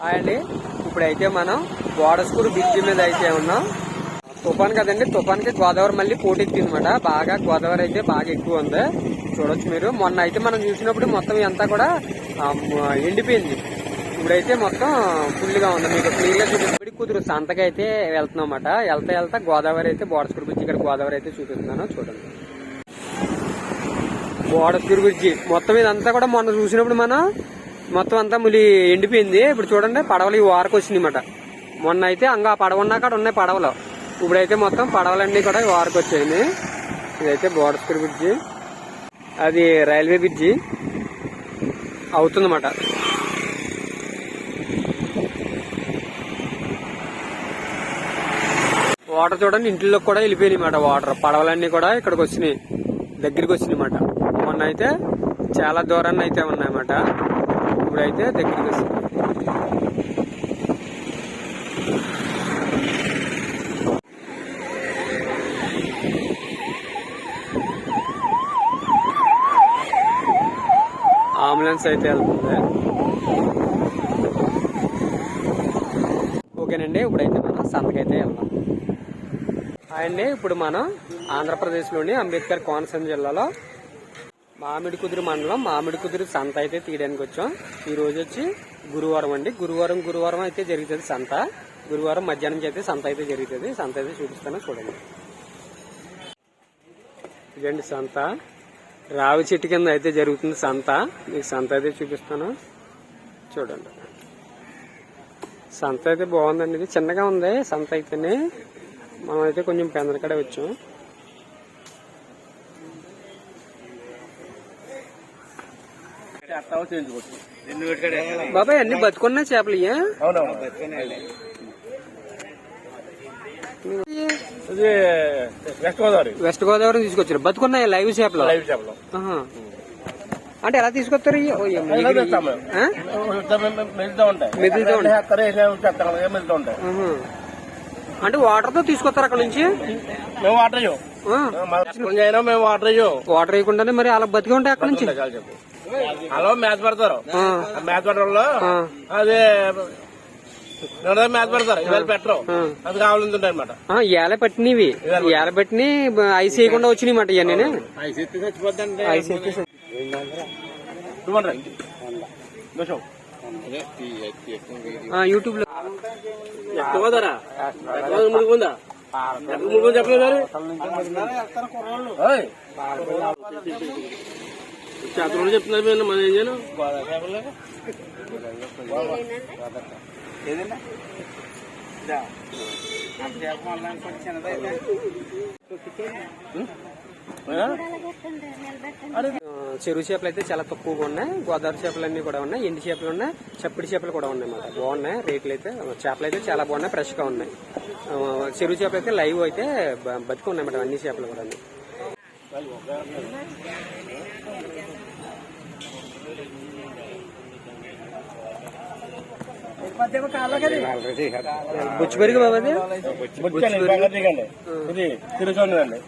Hi అండి. ఇప్పుడైతే మనం గోడస్కూరు బ్రిడ్జి మీద అయితే ఉన్నాం. తుఫాన్ కదండి తుఫాన్కి గోదావరి మళ్ళీ పోటెత్తింది అనమాట బాగా గోదావరి అయితే బాగా ఎక్కువ ఉంది. చూడొచ్చు మీరు. మొన్న అయితే మనం చూసినప్పుడు మొత్తం అంతా కూడా ఎండిపోయింది. ఇప్పుడైతే మొత్తం ఫుల్గా ఉంది. మీకు క్లియర్గా చూపిస్తుంది కుదురు. సంతకి అయితే వెళ్తున్నాం అన్నమాట వెళ్తా వెళ్తా గోదావరి అయితే బోడస్కూరు బ్రిడ్జి ఇక్కడ గోదావరి అయితే చూపిస్తున్నాను. చూడండి. బోడస్కూరు బ్రిడ్జి మొత్తం ఇదంతా కూడా మొన్న చూసినప్పుడు మనం మొత్తం అంతా ములి ఎండిపోయింది. ఇప్పుడు చూడండి పడవలు ఈ వారకు వచ్చినాయి అన్నమాట మొన్న అయితే అంగా పడవ ఉన్నా కాడ ఉన్నాయి పడవలు. ఇప్పుడైతే మొత్తం పడవలన్నీ కూడా ఈ వారకు వచ్చాయి ఇదైతే బోడస్కూరు బ్రిడ్జి అది రైల్వే బ్రిడ్జి అవుతుందన్నమాట. వాటర్ చూడండి ఇంట్లో కూడా వెళ్ళిపోయినాయి అన్నమాట వాటర్. పడవలన్నీ కూడా ఇక్కడికి వచ్చినాయి. దగ్గరికి వచ్చినాయి అన్నమాట మొన్న అయితే చాలా దూరాన్ని అయితే ఉన్నాయన్నమాట. ఇప్పుడైతే దగ్గరికి వస్తుంది. అంబులెన్స్ అయితే వెళ్తుంది. ఓకేనండి ఇప్పుడైతే మనం సంతకైతే వెళ్దాం. అండి ఇప్పుడు మనం ఆంధ్రప్రదేశ్లోని అంబేద్కర్ కోనసీమ జిల్లాలో మామిడి కుదురు మండలం మామిడి కుదురు సంత అయితే తీయడానికి వచ్చాం. ఈ రోజు వచ్చి గురువారం అండి. గురువారం గురువారం అయితే జరుగుతుంది సంత. గురువారం మధ్యాహ్నం అయితే సంత అయితే జరుగుతుంది. సంత అయితే చూపిస్తాను చూడండి. ఇదండి సంత. రావి చెట్టు కింద అయితే జరుగుతుంది సంత. మీకు సంత అయితే చూపిస్తాను. చూడండి. సంత అయితే బాగుందండి. ఇది చిన్నగా ఉంది. సంత అయితేనే మనం అయితే కొంచెం పెందరకడే వచ్చాం. బాబాయ్ అన్ని బతుకున్నా చేపలు? ఇది వెస్ట్ గోదావరి వెస్ట్ గోదావరి తీసుకొచ్చారు. బతుకున్నాయి లైవ్ చేపలు? లైవ్ చేపలు. అంటే ఎలా తీసుకొస్తారు. అంటే వాటర్తో తీసుకొస్తారు అక్కడ నుంచి? మేము వాటర్ మేము వాటర్ వేయకుండానే మరి అలా బతికి ఉంటాయి అక్కడ నుంచి? అలా మ్యాచ్ పెడతారు. మ్యాచ్ పెట్టడంలో ఆ. అది రెండు మ్యాచ్ పెడతారు. ఇవాళ పెట్టరు. అది కావాలని ఉంటాయి అనమాట ఏల పట్టినవి ఏల పట్టిని ఐస్ వేయకుండా వచ్చినాయి మాట ఇవన్నీ. ఐస్ ఎత్తి యూట్యూబ్లో ఎక్కువ ధర. ముడిపోయి చెప్పలేదు చేతులు చెప్తున్నారు మీరు మనం ఏం చేయను? ఆ, చెరువు చేపలు అయితే చాలా తక్కువగా ఉన్నాయి. గోదావరి చేపలు అన్ని కూడా ఉన్నాయి. ఎండి చేపలు ఉన్నాయి. చప్పిడి చేపలు కూడా ఉన్నాయి అన్నమాట బాగున్నాయి. రేట్లు అయితే చేపలు అయితే చాలా బాగున్నాయి. ఫ్రెష్గా ఉన్నాయి చెరువు చేపలు అయితే లైవ్ అయితే బ- బతికి ఉన్నాయి అన్నమాట అన్ని చేపలు కూడా బుచ్చి పెరిగి బాబాది ఇది తిరుగుతుందండి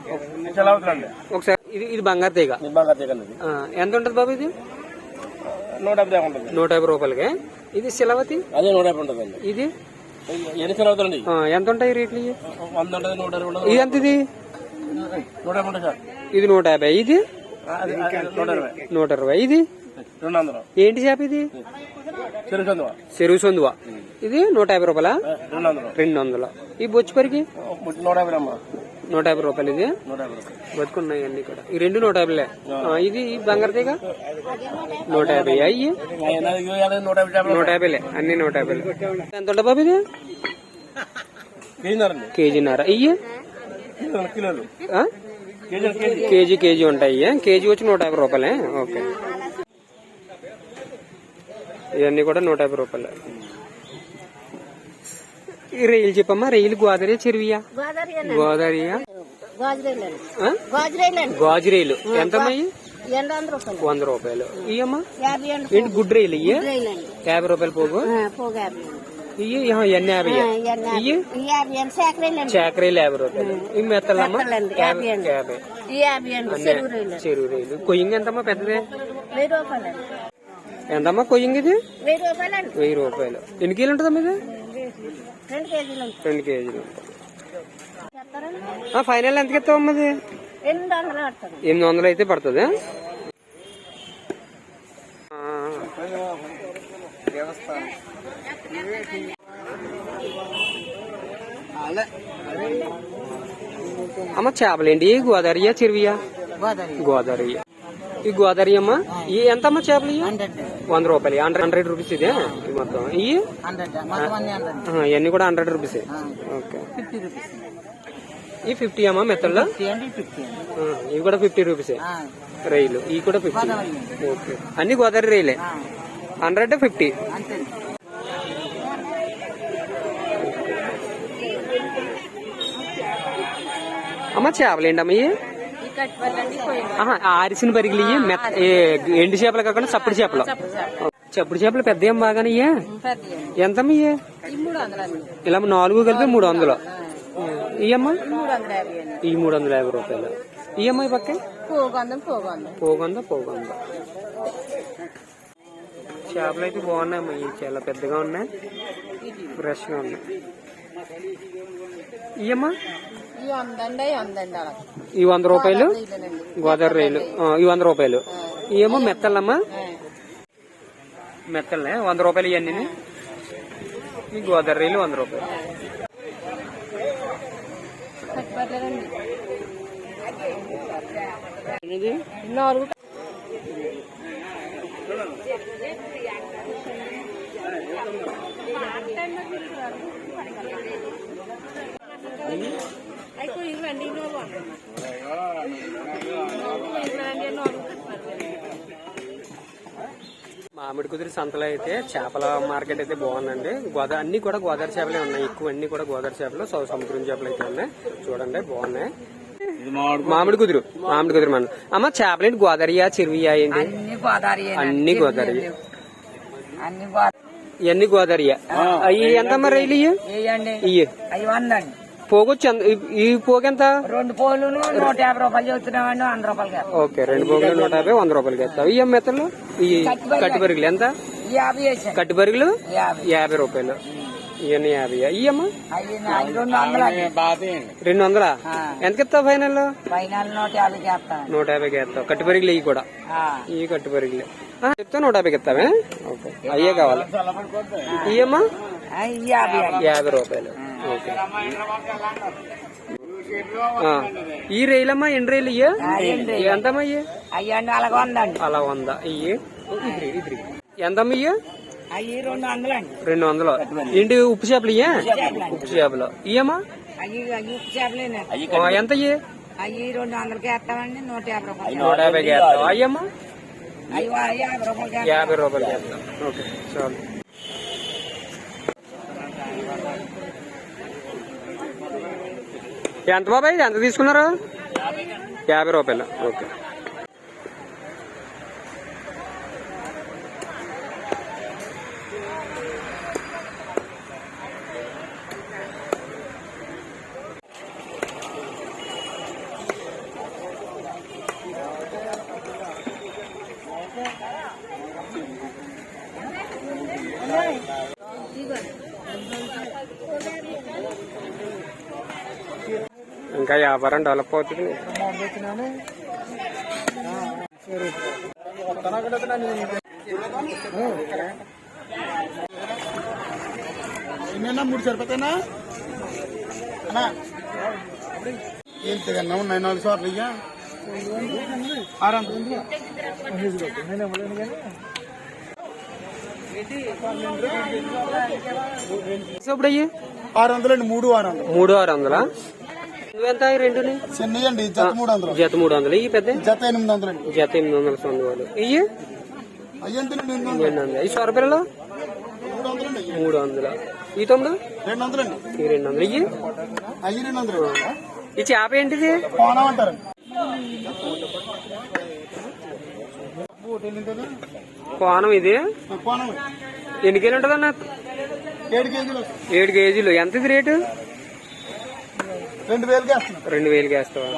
చాలా అవుతుందండి. ఒకసారి ఇది ఇది బంగారు తీగ. ఇది బంగారు తీగండి ఇది. ఆ, ఎంత ఉంటుంది బాబు ఇది? నూట యాభై ఉంటుంది. నూట యాభై రూపాయలకి. ఇది శిలవతి? అదే నూట యాభై ఉంటుందండి. ఇది? ఎన్ని ఆ, ఎంత ఉంటాయి రేట్లు? వంద ఉంటుంది నూట ఉంటుంది. ఇది ఎంత ఇది నూట యాభై ఉంటుంది సార్. ఇది నూట యాభై. ఇది? నూట ఇరవై ఇది? రెండు వందలు ఏంటి చేప ఇది? చెరువు సొందువా. ఇది నూట యాభై రూపాయల? రెండు వందలు రెండు వందలు ఈ బొచ్చు పరికి నూట యాభై అమ్మ నూట యాభై రూపాయలు ఇది? యాభై బతుకున్నాయి అన్ని కూడా ఈ రెండు నూట యాభైలే. ఇది బంగారు తీగ నూట యాభై. అయ్యి? నూట యాభై యాభైలే. అన్ని నూట యాభైలే. ఎంత ఉంటుంది బాబు ఇది? కేజీన్నర ఇయ్యి? కేజీ. కేజీ ఉంటాయి. కేజీ వచ్చి నూట యాభై రూపాయలే. ఓకే. ఇవన్నీ కూడా నూట యాభై రూపాయలే. ఈ రైలు చెప్పమ్మా రైలు గోదావరి చెరువియా? గోదావరియా గాజు రైలు ఎంతమ్మా ఇయ్యి? ఎనభై వంద రూపాయలు. ఇయ్యమ్మా ఏంటి గుడ్ రైలు ఇయ్యి? యాభై రూపాయలు పోగు? ఇయ్యి ఎన్ని యాభై? ఇయ్యి? చాకరీలు యాభై రూపాయలు. ఈ మెత్తలమ్మా? యాభై చెరువు రైలు కొయ్యింగ్ ఎంతమ్మా పెద్దదే? ఎంతమ్మా కొయ్యింగ్ ఇది? వెయ్యి రూపాయలు ఎన్ని కేజీలు ఉంటుందమ్మా ఇది రెండు కేజీలు ఫైనల్ ఎంతకి ఇస్తావమ్మా ఇది ఎనిమిది వందలు అయితే పడుతుంది. అమ్మ చేపలేంటి? గోదావరియా చెరువియా? గోదావరి ఈ గోదావరి అమ్మ? ఈ ఎంత అమ్మ చేపలు? వంద రూపాయలు. హండ్రెడ్ హండ్రెడ్ రూపీస్ ఇదే? ఇది మొత్తం. ఇవి ఇవన్నీ కూడా హండ్రెడ్ రూపీస్. ఓకే. ఈ ఫిఫ్టీ అమ్మా మెత్తల్లో? ఇవి కూడా ఫిఫ్టీ రూపీసే. రైలు. ఇవి కూడా ఫిఫ్టీ. ఓకే. అన్ని గోదావరి రైలే? Hundred fifty. అమ్మ చేపలేండి అమ్మ ఇవి? ఆరిసిన పరిగిలి ఎండు చేపలు కాకుండా చప్పుడు చేపలు. చప్పుడు చేపలు. పెద్ద ఏం బాగానే ఇయ్యే ఎంతమ్మ ఇయ్యే? ఇలా నాలుగు కలిపి మూడు వందలు. ఇయ్యమ్మా అండి. ఈ మూడు వందల యాభై రూపాయలు. ఈఎంఐ పక్కే? పోగొందం పోగొందం. చేపలు అయితే బాగున్నాయి అమ్మా ఇవి చాలా పెద్దగా ఉన్నాయి. ఫ్రెష్గా ఉన్నాయి. ఇయ్యమ్మా ఈ వంద రూపాయలు? గోదావరి రైలు. ఈ వంద రూపాయలు. ఇవేమో మెత్తలమ్మా? మెత్తలే వంద రూపాయలు ఇవన్నీ ఈ గోదావరి రైలు వంద రూపాయలు. మామిడి కుదిరి సంతలో అయితే చేపల మార్కెట్ అయితే బాగుందండి. గోదావరి అన్ని కూడా గోదావరి చేపలే ఉన్నాయి. ఎక్కువ అన్ని కూడా గోదావరి చేపలు సౌ- సముద్రం చేపలు అయితే ఉన్నాయి. చూడండి బాగున్నాయి. మామిడి కుదురు. మామిడి కుదురు మన. అమ్మ చేపలేంటి? గోదావరియా చెరువియా ఏంటి? అన్ని గోదావరి అన్ని గోదావరి. గోదావరి ఇవన్నీ గోదావరియా అవి ఎంతమ్మా రైలు ఇవి ఇవి పోగొచ్చు ఎంత- ఈ- పోగెంత రెండు పోలును నూట యాభై రూపాయలు చెబుతున్నామండి వంద రూపాయలు ఓకే రెండు పోగులు నూట యాభై వంద రూపాయలకి ఇస్తావు ఈ మెత్తలు ఈ కట్టి బరుగులు ఎంత? యాభై వేసాను కట్టి బరుగులు యాభై. యాభై రూపాయలు. ఇవన్నీ యాభై. ఇయ్యమ్మా రెండు వందలు. ఎంతకి ఇస్తావు ఫైనల్ నూట యాభైకి వేస్తాను నూట యాభైకి ఇస్తావు కట్టి బరుగులు ఇవి కూడా. ఈ కట్టి బరుగులు చెప్తా నూట యాభైకి ఇస్తావే ఓకే. అయ్యే కావాలి. ఇయ్యమ్మా? యాభై. రూపాయలు. ఓకే. ఈ రైలమ్మా ఎన్ని రైలు ఇయ్య? ఎంతమ్మా ఇయ్య? అలాగ వందండి. అలా వంద. ఇయ్యి. ఎంతమ్మా ఇయ్య? రెండు వందలు ఏంటి ఉప్పు చేపలు ఇయ్యా? ఉప్పు చేపలు ఇయ్యమ్మా? ఎంత అవి రెండు వందలకి వేస్తామండి నూట యాభై నూట యాభైకి వేస్తావు అయ్యమ్మా? యాభై రూపాయలకి వేస్తాం ఓకే చాలు. ఎంత బాబాయ్? ఎంత తీసుకున్నారు? యాభై రూపాయలు. ఓకే. ఇంకా వ్యాపారం డెవలప్ అవుతుంది. ఎన్నైనా మూడు సరిపోతాయినా? తిన్నా ఉన్నాయి నాలుగు సార్లు ఇయ్యా. ఆరు వందలు. ఇప్పుడు అయ్యి ఆరు వందలండి మూడు ఆరు వందలు. మూడు ఆరు వందలా? రెండుని చిన్నవి అండి జత మూడు వందలు జత మూడు వందలు ఈ పెద్ద? జత ఎనిమిది వందలండి జత ఎనిమిది వందల వందలు ఎన్ని వందలు ఈ సొరపిల్లలు మూడు వందలు ఈ తమ్ముడు రెండు వందలండి ఈ రెండు వందలు ఇయ్యి అయ్యి రెండు వందలు ఈ చేప ఏంటిది? కోణం అంటారండి కోణం. ఇది ఎన్ని కేజీలు ఉంటుంది అన్న ఏడు కేజీలు వస్తాయి. ఏడు కేజీలు. ఎంత ఇది రేటు? రెండు వేలకి వేస్తున్నాం రెండు వేలకి వేస్తావా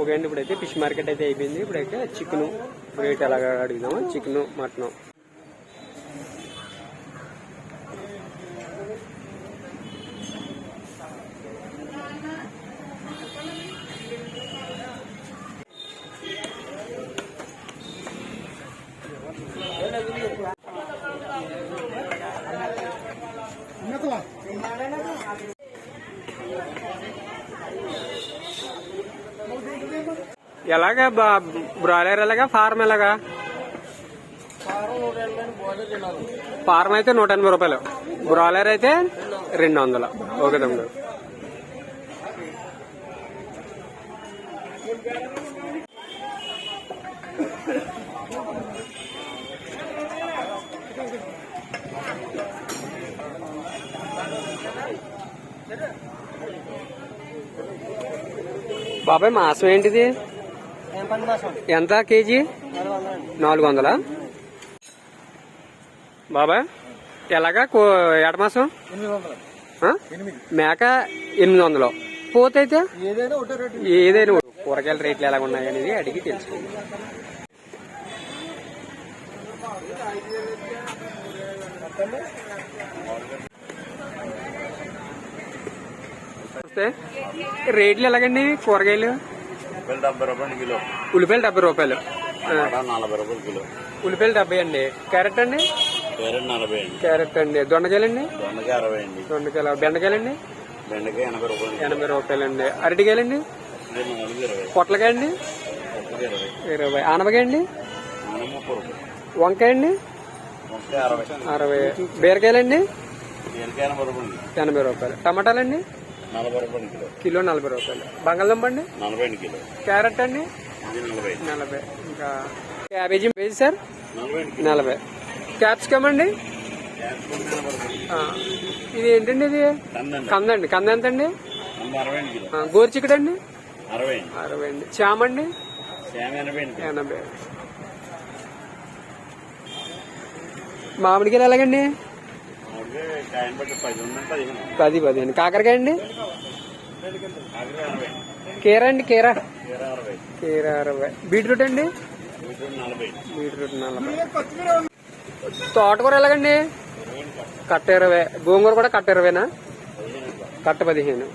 ఓకే అండి ఇప్పుడైతే ఫిష్ మార్కెట్ అయితే అయిపోయింది. ఇప్పుడైతే చికెన్ రేట్ ఎలాగా అడుగుదాము? Chicken mutton. ఎలాగా బ్రాయిలర్ ఎలాగా? ఫార్మ్ ఎలాగా? ఫార్మ్ అయితే నూట ఎనభై రూపాయలు. బ్రాయిలర్ అయితే రెండు వందలు. ఓకే తమ్ముడు. బాబాయ్ మాసం ఏంటిది? ఎంత కేజీ? నాలుగు వందలా? బాబాయ్ ఎలాగా కో- ఎడ మాసం? ఆ? మేక ఎనిమిది వందలు. పోతైతే? ఏదైనా కూరగాయల రేట్లు ఎలా ఉన్నాయి అనేది అడిగి తెలుసుకోండి వస్తే రేట్లు ఎలాగండి? కూరగాయలు? రూపాయలు ఉల్లిపాయలు డెబ్బై రూపాయలు. నలభై రూపాయలు కిలో. ఉల్లిపాయలు డెబ్బై అండి. క్యారెట్ అండి? నలభై అండి. క్యారెట్ అండి. దొండకాయ అరవై అండి. దొండకాయలు. బెండకాయలండి బెండకాయ ఎనభై రూపాయలు. ఎనభై రూపాయలండి అరటికాయలండి రెండు నాలుగు ఇరవై. పొట్లకాయ అండి? ఇరవై. ఆనపకాయ అండి? రూపాయలు. వంకాయ అండి? అరవై. అరవై. బీరకాయలండి బీరకాయ ఎనభై రూపాయలు ఎనభై రూపాయలు. టమాటాలండి నలభై రూపాయలు కిలో. కిలో నలభై రూపాయలు. బంగాళదుంప అండి? నలభై అండి కిలో. క్యారెట్ అండి? నలభై. నలభై. ఇంకా క్యాబేజీ పేజీ సార్? నలభై క్యాప్సికమ్ అండి? ఇది ఏంటండి ఇది? కందండి కంద ఎంత అండి. కంద అరవై అండి అరవై అండి. చామండి ఎనభై. మామిడికాయలు ఎలాగండి? పది పది అండి కాకరకాయ అండి? కీరా అండి కీరా. కీర అరవై. బీట్రూట్ అండి? బీట్రూట్ నలభై. తోటకూర ఎలాగండి? కట్ట ఇరవై. గోంగూర కూడా కట్ట ఇరవైనా? కట్ట పదిహేను.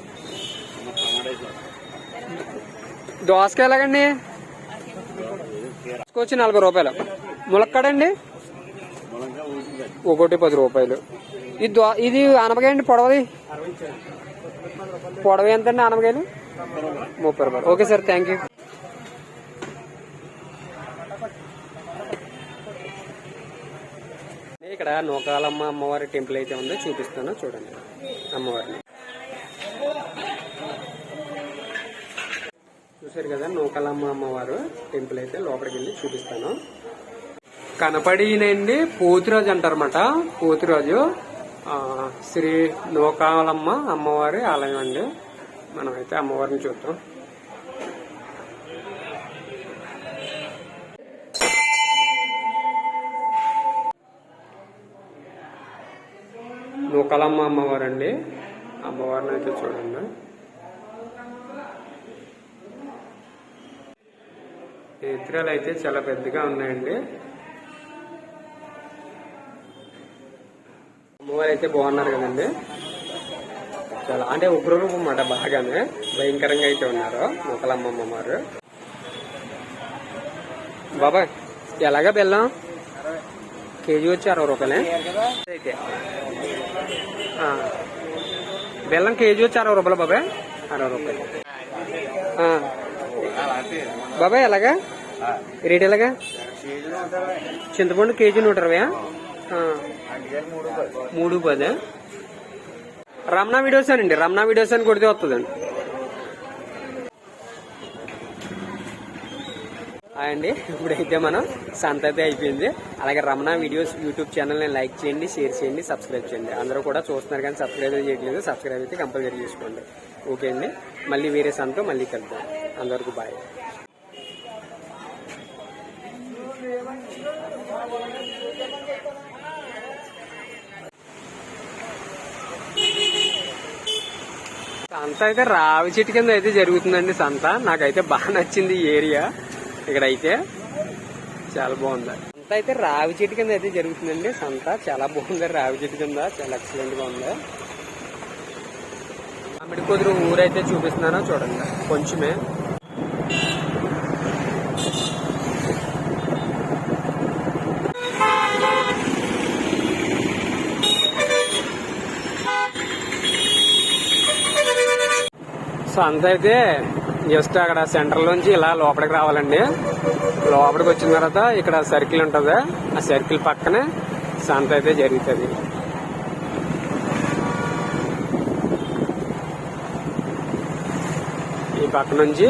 దోసకాయ ఎలాగండి? వచ్చి నలభై రూపాయలు. ములక్కాడండి ఒకటి పది రూపాయలు. ఇది దో ఇది ఆనపకాయ అండి పొడవది? పొడవ ఎంత అండి ఆనపకాయలు? ముప్పై రూపాయలు. Okay sir thank you. ఇక్కడ నూకాలమ్మ అమ్మవారి టెంపుల్ అయితే ఉందో చూపిస్తాను చూడండి అమ్మవారిని. చూసారు కదా నూకాలమ్మ అమ్మవారు టెంపుల్ అయితే లోపలికి వెళ్ళి చూపిస్తాను. కనపడినండి పోతురాజు అంటారన్నమాట పోతురాజు. శ్రీ నూకాలమ్మ అమ్మవారి ఆలయం అండి. మనమైతే అమ్మవారిని చూద్దాం. నూకాలమ్మ అమ్మవారు అండి అమ్మవారిని అయితే చూడండి. నేత్రాలు అయితే చాలా పెద్దగా ఉన్నాయండి. అమ్మవారు అయితే బాగున్నారు కదండి. చాలా అంటే ఉగ్రరూపం అన్నమాట బాగానే. భయంకరంగా అయితే ఉన్నారు మొక్కలమ్మమ్మ వారు. బాబాయ్ ఎలాగా బెల్లం? కేజీ వచ్చి అరవై రూపాయలే. అయితే బెల్లం కేజీ వచ్చి అరవై రూపాయలు బాబాయ్. అరవై రూపాయలు. బాబాయ్ ఎలాగా? రేట్ ఎలాగా? చింతపండు కేజీ నూట ఇరవై మూడు పది? రమణ వీడియోస్ అండి రమణ వీడియోస్ అని కొడితే వస్తుందండి అండి ఇప్పుడైతే మనం సంత అయితే అయిపోయింది. అలాగే రమణ వీడియోస్ యూట్యూబ్ ఛానల్ని లైక్ చేయండి షేర్ చేయండి సబ్స్క్రైబ్ చేయండి. అందరూ కూడా చూస్తున్నారు కానీ సబ్స్క్రైబ్ చేయట్లేదు. సబ్స్క్రైబ్ అయితే కంపల్సరీ చేసుకోండి ఓకే అండి మళ్ళీ వేరే సంతో మళ్ళీ కలుద్దాం. అందరికీ బాయ్. సంత అయితే రావి చెట్టు కింద అయితే జరుగుతుందండి సంత. నాకైతే బాగా నచ్చింది ఏరియా. ఇక్కడైతే చాలా బాగుంది. సంత అయితే రావి చెట్టు కింద అయితే జరుగుతుందండి సంత. చాలా బాగుంది రావి చెట్టు కింద. చాలా ఎక్సలెంట్గా ఉంది. మామిడి కుదురు ఊరైతే చూపిస్తున్నానో చూడండి. కొంచెమే. సో అయితే జస్ట్ అక్కడ సెంటర్లోంచి ఇలా లోపలికి రావాలండి. లోపలికి వచ్చిన తర్వాత ఇక్కడ సర్కిల్ ఉంటుంది. ఆ సర్కిల్ పక్కనే సంత అయితే జరుగుతుంది. ఈ పక్క నుంచి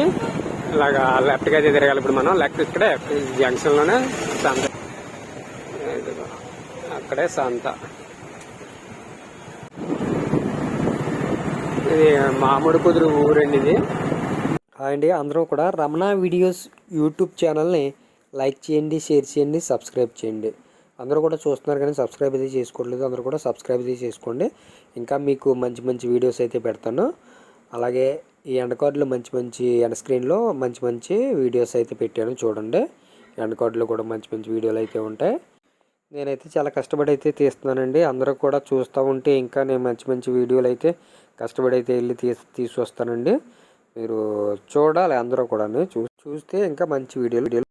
ఇలాగా లెఫ్ట్గా అయితే తిరగాలి ఇప్పుడు మనం. లెఫ్ట్ ఇక్కడే జంక్షన్లోనే సంత అక్కడే సంత ఇది మామిడి కుదురు ఊరండి ఇది అండి అందరూ కూడా రమణ వీడియోస్ యూట్యూబ్ ఛానల్ని లైక్ చేయండి షేర్ చేయండి సబ్స్క్రైబ్ చేయండి. అందరూ కూడా చూస్తున్నారు కానీ సబ్స్క్రైబ్ అయితే చేసుకోవట్లేదు. అందరూ కూడా సబ్స్క్రైబ్ అయితే చేసుకోండి. ఇంకా మీకు మంచి మంచి వీడియోస్ అయితే పెడతాను. అలాగే ఈ ఎండ కార్డులో మంచి మంచి ఎండ్ స్క్రీన్లో మంచి మంచి వీడియోస్ అయితే పెట్టాను చూడండి. ఎండ కార్డులో కూడా మంచి మంచి వీడియోలు అయితే ఉంటాయి. నేనైతే చాలా కష్టపడి అయితే తీస్తున్నానండి. అందరూ కూడా చూస్తూ ఉంటే ఇంకా నేను మంచి మంచి వీడియోలు అయితే కష్టపడి అయితే వెళ్ళి తీసి తీసుకొస్తానండి. మీరు చూడాలి అందరూ కూడా చూ చూస్తే ఇంకా మంచి వీడియోలు